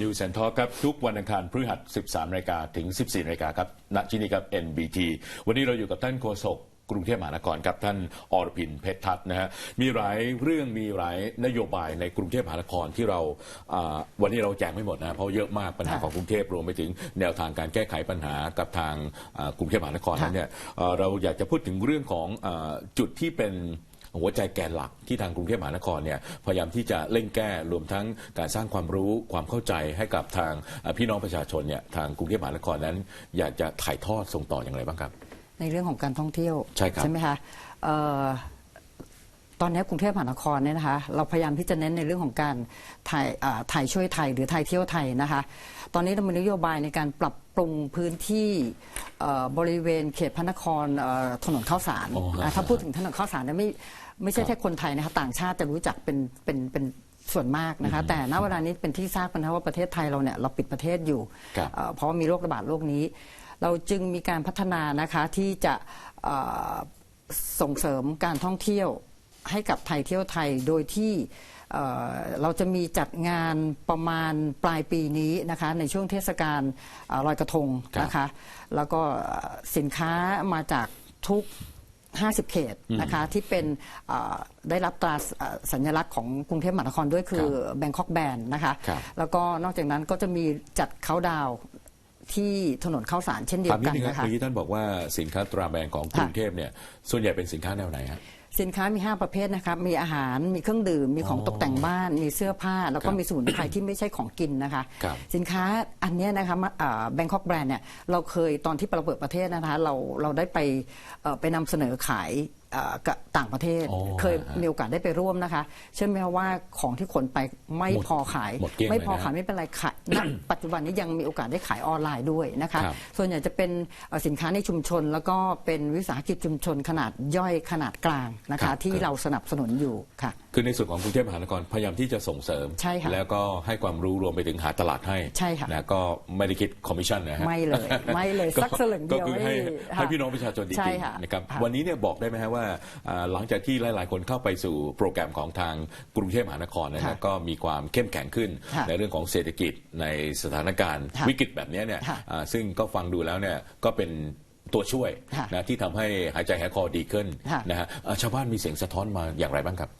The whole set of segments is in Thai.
News and Talk ครับ ทุกวันอังคารพฤหัส 13นาฬิกาถึง 14นาฬิกาครับณที่นี่ครับ NBT วันนี้เราอยู่กับท่านโฆษกกรุงเทพมหานครครับท่านอรพินเพชรทัศน์นะฮะมีหลายเรื่องมีหลายนโยบายในกรุงเทพมหานครที่เราอ่าวันนี้เราแจกไม่หมดนะเพราะเยอะมากปัญหาค่ะของกรุงเทพรวมไปถึงแนวทางการแก้ไขปัญหากับทางอ่ากรุงเทพมหานครค่ะนั้นเนี่ยเอ่อเราอยากจะพูดถึงเรื่องของอาจุดที่เป็น หัวใจแกนหลักที่ทางกรุงเทพมหานครเนี่ยพยายามที่จะเร่งแก้รวมทั้งการสร้างความรู้ความเข้าใจให้กับทางอ่าพี่น้องประชาชนเนี่ยทางกรุงเทพมหานครนั้น อยากจะถ่ายทอดส่งต่ออย่างไรบ้างครับ ในเรื่องของการท่องเที่ยวใช่ครับไหมคะเอ่อตอนนี้กรุงเทพมหานครเนี่ยนะคะเราพยายามที่จะเน้นในเรื่องของการถ่ายอ่าถ่ายช่วยไทยหรือไทยเที่ยวไทยนะคะ ตอนนี้เรามีนโยบายในการปรับปรุงพื้นที่เอ่อบริเวณเขตพระนครเอ่อถนนข้าวสารอ๋อนะถ้าพูดถึงถนนข้าวสารเนี่ยไม่ ไม่ใช่ครับแค่คนไทยนะคะต่างชาติจะรู้จักเป็นเป็นเป็นส่วนมากนะคะแต่ณเวลานี้เป็นที่ทราบกันนะคะว่าประเทศไทยเราเนี่ยเราปิดประเทศอยู่ ครับเอ่อเพราะว่ามีโรคระบาดโรคนี้ เราจึงมีการพัฒนานะคะที่จะเอ่อส่งเสริมการท่องเที่ยวให้กับไทยเที่ยวไทยโดยที่เอ่อเราจะมีจัดงานประมาณปลายปีนี้นะคะในช่วงเทศกาลเอ่อลอยกระทงนะคะแล้วก็เอ่อสินค้ามาจากทุก 50 เขตนะคะที่เป็นเอ่อได้รับตราเอ่อสัญลักษณ์ของกรุงเทพมหานครด้วยคือแบงคอกแบนนะคะครับแล้วก็นอกจากนั้นก็จะมีจัดเขาดาวน์ที่ถนนข้าวสารเช่นเดียถามวนิดกันนึงครับนะคะเมื่อกี้ท่านบอกว่าสินค้าตราแบรนด์ของกรุงเทพเนี่ยส่วนใหญ่เป็นสินค้าแนวไหนฮะ สินค้ามี 5 ประเภทนะครับมีอาหารมีเครื่องดื่ม มีของตกแต่งบ้าน มีเสื้อผ้า แล้วก็ครับมีสมุนไพรที่ไม่ใช่ของกินนะคะ ครับสินค้าอันเนี้ยนะคะแบงคอกแบรนด์เนี่ยเราเคยตอนที่เราเปิดประเทศนะคะเราเราได้ไปเอ่อไปนำเสนอขายเอ่อ กับต่างประเทศ อ๋อเคยมีโอกาสได้ไปร่วมนะคะ เชื่อไหมคะว่าของที่ขนไปไม่หมดพอขาย หมดเกลี้ยงไม่เลยพอนะขายไม่เป็นไรขาย ณ ปัจจุบันนี้ยังมีโอกาสได้ขายออนไลน์ด้วยนะคะ ครับ ส่วนใหญ่จะเป็นเอ่อสินค้าในชุมชน แล้วก็เป็นวิสาหกิจชุมชนขนาดย่อยขนาดกลางนะครัคะ บ ที่เราสนับสนุนอยู่ค่ะ คือในส่วนของกรุงเทพมหานครพยายามที่จะส่งเสริม ใช่ค่ะแล้วก็ให้ความรู้รวมไปถึงหาตลาดให้ใช่ค่ะ นะก็ไม่ได้คิดคอมมิชชั่นนะฮะ ไม่เลย ไม่เลย สักสลึงเดียวก็คือให้ไม่ให้ค่ะพี่น้องประชาชนจใช่ริงค่ะ ๆนะครับค่ะวันนี้เนี่ยบอกได้ไหมฮะว่าอ่าหลังจากที่หลาย ๆ คนเข้าไปสู่โปรแกรมของทางกรุงเทพมหานครนะค่ะฮะก็มีความเข้มแข็งขึ้นค่ะในเรื่องของเศรษฐกิจในสถานการณ์ค่ะวิกฤตแบบเนี้ยเนี่ยค่ะอ่าซึ่งก็ฟังดูแล้วเนี่ยก็เป็นตัวช่วยค่ะนะที่ทำให้หายใจหายคอดีขึ้นค่ะนะฮะอ่าชาวบ้านมีเสียงสะท้อนมาอย่างไรบ้างครับ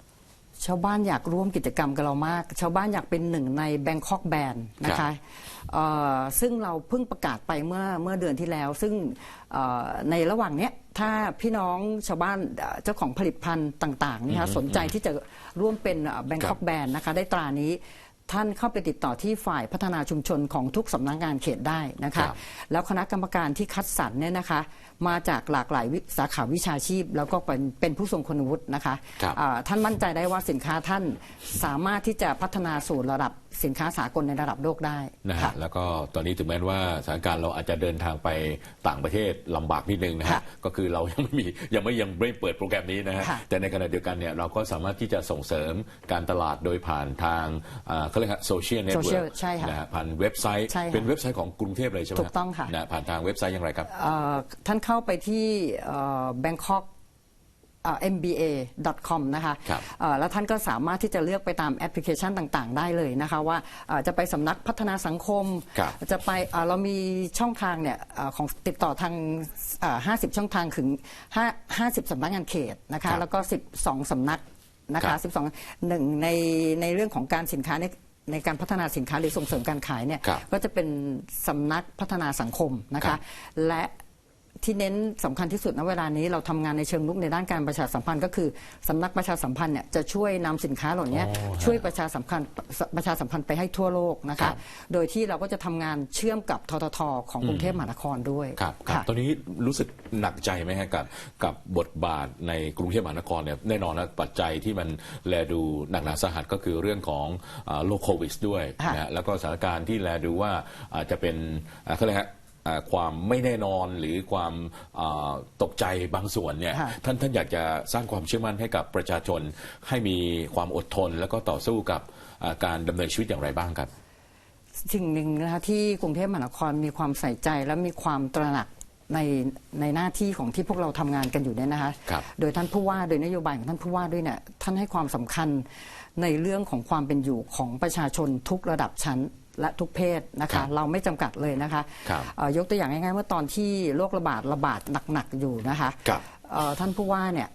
ชาวบ้านอยากร่วมกิจกรรมกับเรามาก ชาวบ้านอยากเป็นหนึ่งในแบงคอกแบนนะครัคะบเอ่อซึ่งเราเพิ่งประกาศไปเมื่อเมื่อเดือนที่แล้ว ซึ่งเอ่อในระหว่างเนี้ยถ้าพี่น้องชาวบ้านเอ่อเจ้าของผลิตภัณฑ์ต่างๆนะคะสนใจที่จะร่วมเป็นแบงคอกแบนนะคะได้ตรานี้ท่านเข้าไปติดต่อที่ฝ่ายพัฒนาชุมชนของทุกสำนักงานเขตได้นะครัคะบแล้วคณะกรรมการที่คัดสรรเนี่ยนะคะมาจากหลากหลายวิสาขาวิชาชีพ แล้วก็เป็นเป็นผู้ทรงคุณวุฒินะคะครับอ่าท่านมั่นใจได้ว่าสินค้าท่านสามารถที่จะพัฒนาสู่ระดับสินค้าสากลในระดับโลกได้นะค่ะฮะแล้วก็ตอนนี้ถึงแม้ว่าสถานการณ์เราอาจจะเดินทางไปต่างประเทศลำบากนิดนึงนะฮะค่ะก็คือเรายังไม่มียังไม่ยังไม่เปิดโปรแกรมนี้นะฮะค่ะแต่ในขณะเดียวกันเนี่ยเราก็สามารถที่จะส่งเสริมการตลาดโดยผ่านทางอ่าเขาเรียกโซเชียลเน็ตเวิ Social ร์กใช่ค่ะนะฮะผ่านเว็บไซต์ใช่ค่ะเป็นเว็บไซต์ของกรุงเทพเลยใช่ไหมฮถูกต้องค่ะนะผ่านทางเว็บไซต์อย่างไรครับเอ่อท่านเข้าไปที่เอ่อ Bangkok เอ่อ mba.com นะคะครับเอ่อแล้วท่านก็สามารถที่จะเลือกไปตามแอปพลิเคชันต่าง ๆ ได้เลยนะคะว่าเอ่อจะไปสำนักพัฒนาสังคมครับจะไปเอ่อเรามีช่องทางเนี่ยเอ่อของติดต่อทางเอ่อ50 ช่องทางถึง5 50 สำนักงานเขตนะครัคะบแล้วก็ 12 สำนักนะครัคะบ12หนึ่งในในเรื่องของการสินค้าในในการพัฒนาสินค้าหรือส่งเสริมการขายเนี่ยครับก็จะเป็นสำนักพัฒนาสังคมนะครัคะบและ ที่เน้นสำคัญที่สุดณเวลานี้เราทำงานในเชิงลุกในด้านการประชาสัมพันธ์ก็คือสำนักประชาสัมพันธ์เนี่ยจะช่วยนำสินค้าเหล่านี้อ๋อฮะช่วยประชาสัมพันธ์ประชาสัมพันธ์ไปให้ทั่วโลกนะครัคะบโดยที่เราก็จะทำงานเชื่อมกับทททของกรุงเทพมหานครด้วยครับครับค่ะตอนนี้รู้สึกหนักใจไหมฮะกับกับบทบาทในกรุงเทพมหานครเนี่ยแน่นอนนะปัจจัยที่มันแลดูหนักหนาสาหัสก็คือเรื่องของอ่าโรคโควิดด้วยค่ะนะฮะแล้วก็สถานการณ์ที่แลดูว่าอาจจะเป็นอ่าเขาเรียกฮะอ่า ความไม่แน่นอนหรือความอ่าตกใจบางส่วนเนี่ยค่ะท่านท่านอยากจะสร้างความเชื่อมั่นให้กับประชาชน ให้มีความอดทน แล้วก็ต่อสู้กับอ่าการดำเนินชีวิตอย่างไรบ้างครับ สิ่งหนึ่งนะคะที่กรุงเทพมหานครมีความใส่ใจและมีความตระหนักในในหน้าที่ของที่พวกเราทำงานกันอยู่เนี่ยนะคะครับโดยท่านผู้ว่าโดยนโยบายของท่านผู้ว่าด้วยเนี่ยท่านให้ความสำคัญในเรื่องของความเป็นอยู่ของประชาชนทุกระดับชั้น และทุกเพศนะครัคะ บเราไม่จำกัดเลยนะคะครับเอ่อยกตัวอย่างง่ายๆเมื่อตอนที่โรคระบาดระบาดหนักๆอยู่นะคะครับเอ่อท่านผู้ว่าเนี่ย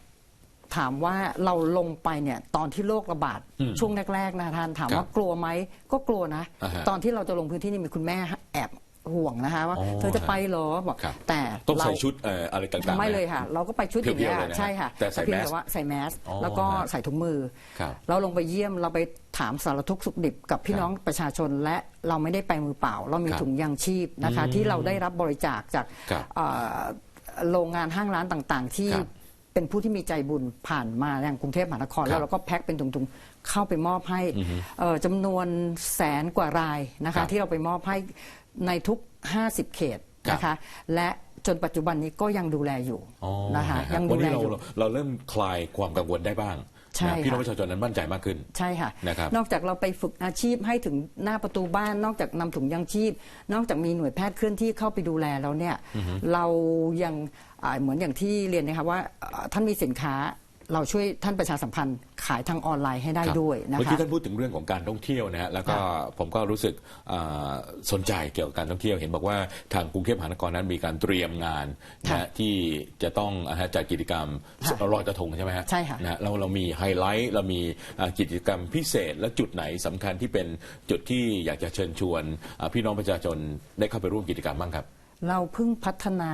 ถามว่าเราลงไปเนี่ยตอนที่โรคระบาดอืมช่วงแรกๆนะท่านถามครับว่ากลัวไหมก็กลัวนะ อ่าฮะ ตอนที่เราจะลงพื้นที่นี่มีคุณแม่แอบ ห่วงนะคะว่า อ๋อเธอจะไปเหรอบอกครับ แต่ต้องใส่เราชุดเอ่ออะไรต่างๆไม่หเลยค่ะ เราก็ไปชุดอย่างเงี้ยเพียวๆเลยนะใช่ค่ะแต่ใส่เพียงแมสแต่ว่าใส่แมสอ๋อแล้วก็ฮะใส่ถุงมือ ครับเราลงไปเยี่ยมเราไปถามสารทุกข์สุขดิบกับพี่ครับน้องประชาชนและเราไม่ได้ไปมือเปล่า เรามีครับถุงยางชีพนะคะอืมที่เราได้รับบริจาคจากครับเอ่อโรงงานห้างร้านต่างๆ ที่ครับ เป็นผู้ที่มีใจบุญผ่านมาอย่างกรุงเทพมหานคร ครับแล้วเราก็แพ็คเป็นถุงๆเข้าไปมอบให้เอ่อจำนวนแสนกว่ารายนะครัคะ บที่เราไปมอบให้ในทุก 50 เขตนะครัคะบและจนปัจจุบันนี้ก็ยังดูแลอยู่อ๋อนะคะ ฮยังวัดูนแลนี้เราอยู่เราเริ่มคลายความกังวลได้บ้าง ใช่นะพี่น้องค่ะ ประชาชนนั้นมั่นใจมากขึ้น ใช่ค่ะนะครับ นอกจากเราไปฝึกอาชีพให้ถึงหน้าประตูบ้าน นอกจากนำถุงยางชีพ นอกจากมีหน่วยแพทย์เคลื่อนที่เข้าไปดูแลแล้วเนี่ย เรายังอ่าเหมือนอย่างที่เรียนนะคะว่าเอ่อท่านมีสินค้า เราช่วยท่านประชาสัมพันธ์ขายทางออนไลน์ให้ได้ครับด้วยนะเมื่อคะกี้ท่านพูดถึงเรื่องของการท่องเที่ยวนะฮะแล้วก็ผมก็รู้สึกอ่าสนใจเกี่ยวกับการท่องเที่ยวเห็นบอกว่าทางกรุงเทพมหานครนั้นมีการเตรียมงานนะฮะที่จะต้องอ่าฮะจัดกิจกรรมค่ะลอยกระทงใช่ไหมฮะใช่ค่ะนะฮะเราเรามีไฮไลท์เรามีอ่ากิจกรรมพิเศษ และจุดไหนสำคัญที่เป็นจุดที่อยากจะเชิญชวนอ่าพี่น้องประชาชนได้เข้าไปร่วมกิจกรรมบ้างครับ เราเพิ่งพัฒนา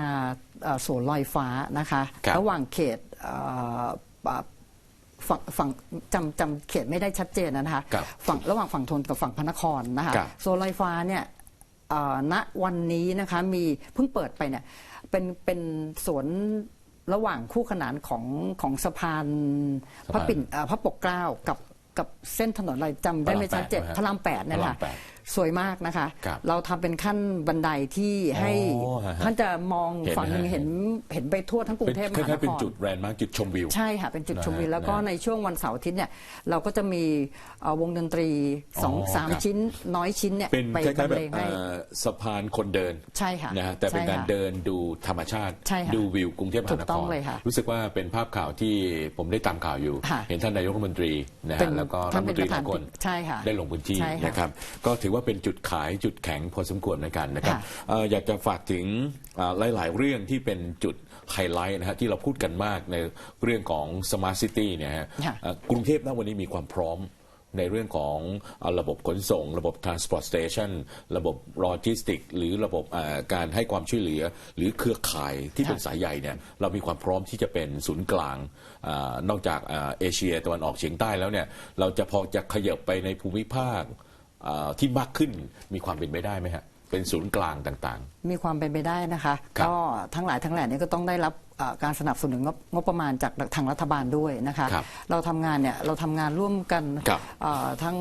เอ่อสวนลอยฟ้านะคะครับระหว่างเขตเอ่อปะ ฝั่งฝั่งจำจำเขตไม่ได้ชัดเจนนะคะครับฝั่งระหว่างฝั่งทนกับฝั่งพระนครนะคะครับ โซนลอยฟ้าเนี่ยเอ่อณวันนี้นะคะมีเพิ่งเปิดไปเนี่ยเป็นเป็นสวนระหว่างคู่ขนานของของสะพานสะพานพระปิ่นเอ่อพระปกเกล้ากับกับเส้นถนนอะไรจำได้ไม่ชัดเจนพพระรารระามมแปแปดดเนี่ยพระราค่ะมแปด สวยมากนะคะ ครับเราทำเป็นขั้นบันไดที่ให้อ๋อฮะท่านจะมองเห็นฝั่งหนึ่งฮะ เห็นเห็นไปทั่วทั้งกรุเป็นงเทพมคหานล้ายๆเป็นครจุดแรนด์มาร์กจุดชมวิว ใช่ค่ะ เป็นจุดนะฮะชมวิวแล้วก็นะฮะในช่วงวันเสาร์อาทิตย์เนี่ยเราก็จะมีเอ่อวงดนตรีสองอ๋อสามครับ ชิ้น น้อยชิ้นเนี่ยเป็นไปคล้ายๆบรรแบบเลงให้เอ่อสะพานคนเดินใช่ค่ะนะฮะแต่เป็นใช่การค่ะ เดินดูธรรมชาติ ใช่ค่ะดูวิวกรุงเทพมหานถูกคต้องรเลยค่ะรู้สึกว่าเป็นภาพข่าวที่ผมได้ตามข่าวอยู่ ค่ะ เห็นท่านนายกรัฐมนตรีนะเป็ฮะนแล้วก็รัท่าฐนมเป็นนตรีประหธาลานยคน ใช่ค่ะ ได้ลงพื้นที่ใช่ค่ะ นะครับ ก็ถือว่าเป็นจุดขายจุดแข็งพอสมควรเหมือนกันนะครับค่ะเอ่ออยากจะฝากถึงอ่าหลาย ๆ เรื่องที่เป็นจุดไฮไลท์นะฮะที่เราพูดกันมากในเรื่องของ Smart City เนี่ยฮะค่ะเอ่อกรุงเทพณวันนี้มีความพร้อมในเรื่องของเอ่อระบบขนส่ง ระบบ transport station ระบบโลจิสติกหรือระบบเอ่อการให้ความช่วยเหลือ หรือเครือข่ายที่เป็นสายใหญ่เนี่ยเรามีความพร้อมที่จะเป็นศูนย์กลางเออนอกจากเอ่อเอเชียตะวันออกเฉียงใต้แล้วเนี่ยเราจะพอจะขยับไปในภูมิภาคเอ่อ ที่มากขึ้นมีความเป็นไปได้ไหมฮะเป็นศูนย์กลางต่าง มีความเป็นไปได้นะคะ ครับก็ทั้งหลายทั้งแหล่นี้ก็ต้องได้รับเอ่อการสนับสนุนงบงบประมาณจากทางรัฐบาลด้วยนะคะ ครับเราทำงานเนี่ยเราทำงานร่วมกันครับเอ่อทั้ง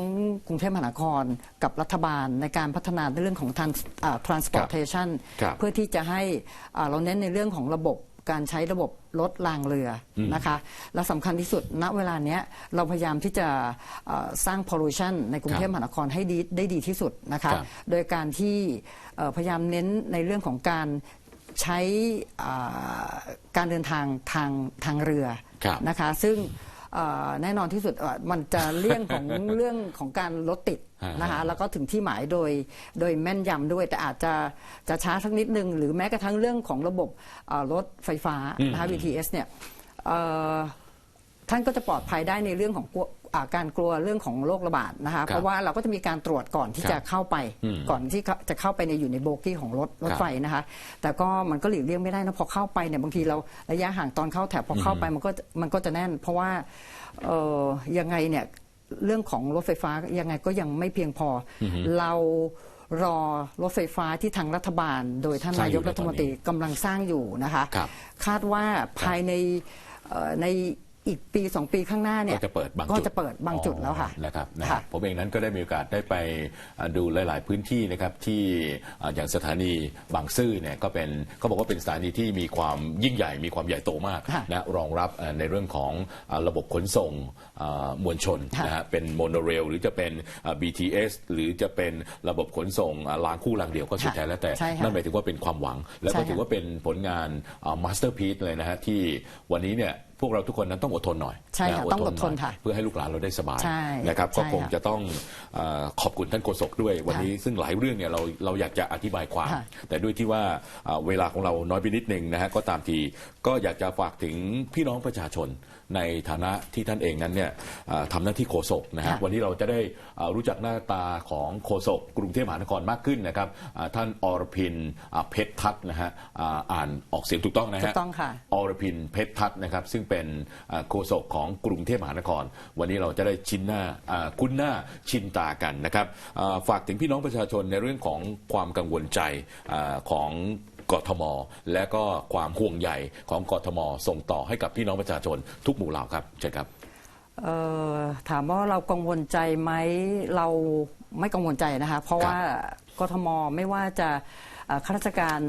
กรุงเทพมหานครกับรัฐบาลในการพัฒนาในเรื่องของ trans อ่า transportation ครับ เพื่อที่จะให้อ่าเราเน้นในเรื่องของระบบการใช้ระบบ รถรางเรืออนะคะ และสำคัญที่สุดณเวลาเนี้ยเราพยายามที่จะเอ่อสร้าง pollution ในกรุงเทพมหานครให้ดีได้ดีที่สุดนะคะ ครับ โดยการที่เอ่อพยายามเน้นในเรื่องของการใช้อ่าการเดินทางทางทางเรือครับ นะคะ ซึ่งเอ่อ แน่นอนที่สุดเอ่อมันจะเลี่ยงของเรื่องของการรถติดฮะนะคะแล้วก็ถึงที่หมายโดยโดยแม่นยำด้วยแต่อาจจะจะช้าสักนิดนึง หรือแม้กระทั่งเรื่องของระบบเอ่อรถไฟฟ้านะคะ BTS เนี่ยเอ่อ ท่านก็จะปลอดภัยได้ในเรื่องของกลัวอ่าการกลัวเรื่องของโรคระบาดนะคะเพราะว่าเราก็จะมีการตรวจก่อนที่ครับจะเข้าไป อืมก่อนที่จะเข้าไปในอยู่ในโบกี้ของรถรถครับไฟนะคะ แต่ก็มันก็หลีกเลี่ยงไม่ได้นะพอเข้าไปเนี่ยบางทีเราระยะห่างตอนเข้าแถบพอเข้าไปมันก็มันก็จะแน่น เพราะว่าเอ่อยังไงเนี่ยเรื่องของรถไฟฟ้ายังไงก็ยังไม่เพียงพออเรารอรถไฟฟ้าที่ทางรัฐบาล โดยท่านสร้างนาอยู่ยกรัฐมนตรี กำลังสร้างอยู่นะคะ ครับคาดว่าภายในเอ่อใน อีกปีสองปีข้างหน้าเนี่ยก็จะเปิดบางจุดก็จะเปิดบางจุดแล้วค่ะอ๋อนะครับนะค่ะผมเองนั้นก็ได้มีโอกาสได้ไปอ่าดูหลาย ๆ พื้นที่นะครับที่อ่าอย่างสถานีบางซื่อเนี่ยก็เป็นเขาบอกว่าเป็นสถานีที่มีความยิ่งใหญ่มีความใหญ่โตมากค่ะนะรองรับอ่าในเรื่องของอ่าระบบขนส่งอ่ามวลชนค่ะนะฮะเป็นโมโนเรลหรือจะเป็นอ่า BTS หรือจะเป็นระบบขนส่งอ่ารางคู่รางเดียวก็สุดค่ะแท้แล้วแต่ใช่ค่ะนั่นหมายถึงว่าเป็นความหวัง แล้วใช่ก็ค่ะถือว่าเป็นผลงานมาสเตอร์พี e เลยนะฮะที่วันนี้เนี่ย พวกเราทุกคนนั้นต้องอดทนหน่อยใช่ค่ะนต้องอดทนหยค่ะเพื่อให้ลูกหลานเราได้สบายใช่นะครับใช่ก็คงค่ะจะต้องเออขอบคุณท่านโฆษกด้วยวันนี้ซึ่งหลายเรื่องเนี่ยเราเราอยากจะอธิบายความ ค่ะ แต่ด้วยที่ว่าเอ่อเวลาของเราน้อยไปนิดหนึ่งนะฮะก็ตามทีก็อยากจะฝากถึงพี่น้องประชาชนในฐานะที่ท่านเองนั้นเนี่ยเอ่อทำหน้าที่โฆษกนะฮะค่ะ วันนี้เราจะได้เอ่อรู้จักหน้าตาของโฆษกกรุงเทพมหานครมากขึ้นนะครับอ่าท่านอรพินอ่าเพชรทัศน์นะฮะอ่าอ่านออกเสียงถูกต้องนะถูฮะกต้องค่ะ อรพินเพชรทัศน์นะครับซึ่งเป็นอ่าโฆษกของกรุงเทพมหานคร วันนี้เราจะได้ชินหน้าอ่าคุ้นหน้าชินตากันนะครับอ่าฝากถึงพี่น้องประชาชนในเรื่องของความกังวลใจอาของกทม และก็ความห่วงใยของกทม ส่งต่อให้กับพี่น้องประชาชนทุกหมู่เหล่าครับเชิญครับเอ่อถามว่าเรากังวลใจไหมเราไม่กังวลใจนะคะ เพราะครับว่ากทมไม่ว่าจะเอ่อ ข้าราชการ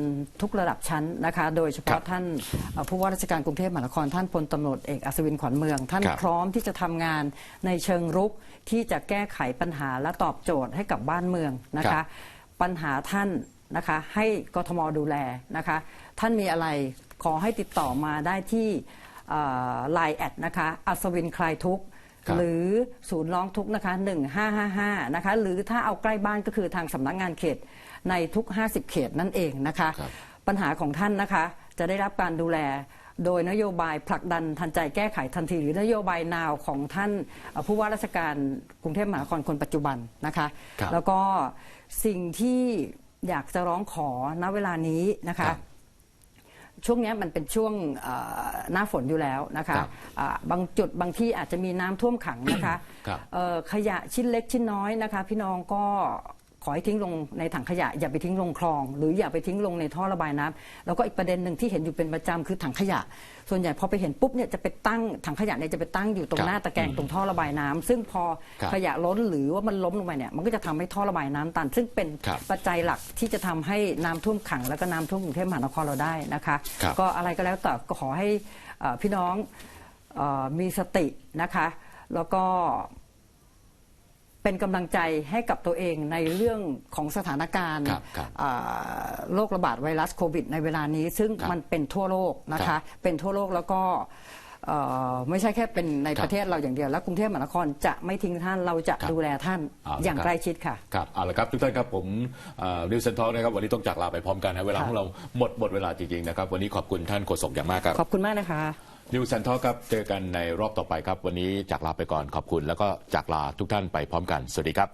ทุกระดับชั้นนะคะ โดยเฉครัพาะบท่านเอ่อผู้ว่าราชการกรุงเทพมหานครท่านพลตำรวจเอกอัศวินขวัญเมือง ท่านครับพร้อมที่จะทำงานในเชิงรุกที่จะแก้ไขปัญหาและตอบโจทย์ให้กับบ้านเมืองนะครัคะบปัญหาท่านนะคะให้กทมดูแลนะคะ ท่านมีอะไรขอให้ติดต่อมาได้ที่ไลน์แอดนะคะอัศวินคลายทุกข์ครับหรือศูนย์ร้องทุกข์นะคะ 1555 นะคะ หรือถ้าเอาใกล้บ้านก็คือทางสำนักงานเขต ในทุก 50 เขตนั่นเองนะคะ ครับ ปัญหาของท่านนะคะจะได้รับการดูแล โดยนโยบายผลักดันทันใจแก้ไขทันทีหรือนโยบายนาวของท่านเอ่อผู้ว่าราชการกรุงเทพมหานครคนปัจจุบันนะคะ ครับแล้วก็สิ่งที่อยากจะร้องขอณเวลานี้นะครัคะ บ ช่วงเนี้ยมันเป็นช่วงเอ่อหน้าฝนอยู่แล้วนะคะครับอ่าบางจุดบางที่อาจจะมีน้ำท่วมขังนะคะครับ เอ่อขยะชิ้นเล็กชิ้นน้อยนะคะ พี่น้องก็ ขอให้ทิ้งลงในถังขยะ อย่าไปทิ้งลงคลอง หรืออย่าไปทิ้งลงในท่อระบายน้ำแล้วก็อีกประเด็นหนึ่งที่เห็นอยู่เป็นประจำคือถังขยะ ส่วนใหญ่พอไปเห็นปุ๊บเนี่ยจะไปตั้งถังขยะเนี่ยจะไปตั้งอยู่ตรครังบหน้าตะแกรงตรงท่อระบายน้ำซึ่งพอครับขยะล้นหรือว่ามันล้มลงไปเนี่ยมันก็จะทำให้ท่อระบายน้ำตัน ซึ่งเป็นครับปัจจัยหลักที่จะทำให้น้ำท่วมขัง แล้วก็น้ำท่วมกรุงเทพมหานครเราได้นะคะครับก็อะไรก็แล้วแต่ก็ขอให้เอ่อพี่น้องเออมีสตินะคะ แล้วก็ เป็นกำลังใจให้กับตัวเองในเรื่องของสถานการณ์ครับครับเอ่อโรคระบาดไวรัสโควิด ในเวลานี้ ซึ่งครับมันเป็นทั่วโลกนะครัคะ บเป็นทั่วโลกแล้วก็เอ่อไม่ใช่แค่เป็นในครับประเทศเราอย่างเดียว และกรุงเทพมหานครจะไม่ทิ้งท่านเราจะครับดูแลท่านเอาละอย่างครับ ใกล้ชิดค่ะ ครับเอาละครับ ทุกท่านครับผมนิวเซนทอนะครับวันนี้ต้องจากลาไปพร้อมกันนะเวลาค่ะของเราหมดหมดเวลาจริงๆนะครับวันนี้ขอบคุณท่านโฆษกอย่างมากครับ ขอบคุณมากนะคะ นิวเซนทอครับ เจอกันในรอบต่อไปครับ วันนี้จากลาไปก่อนขอบคุณ แล้วก็จากลาทุกท่านไปพร้อมกัน สวัสดีครับ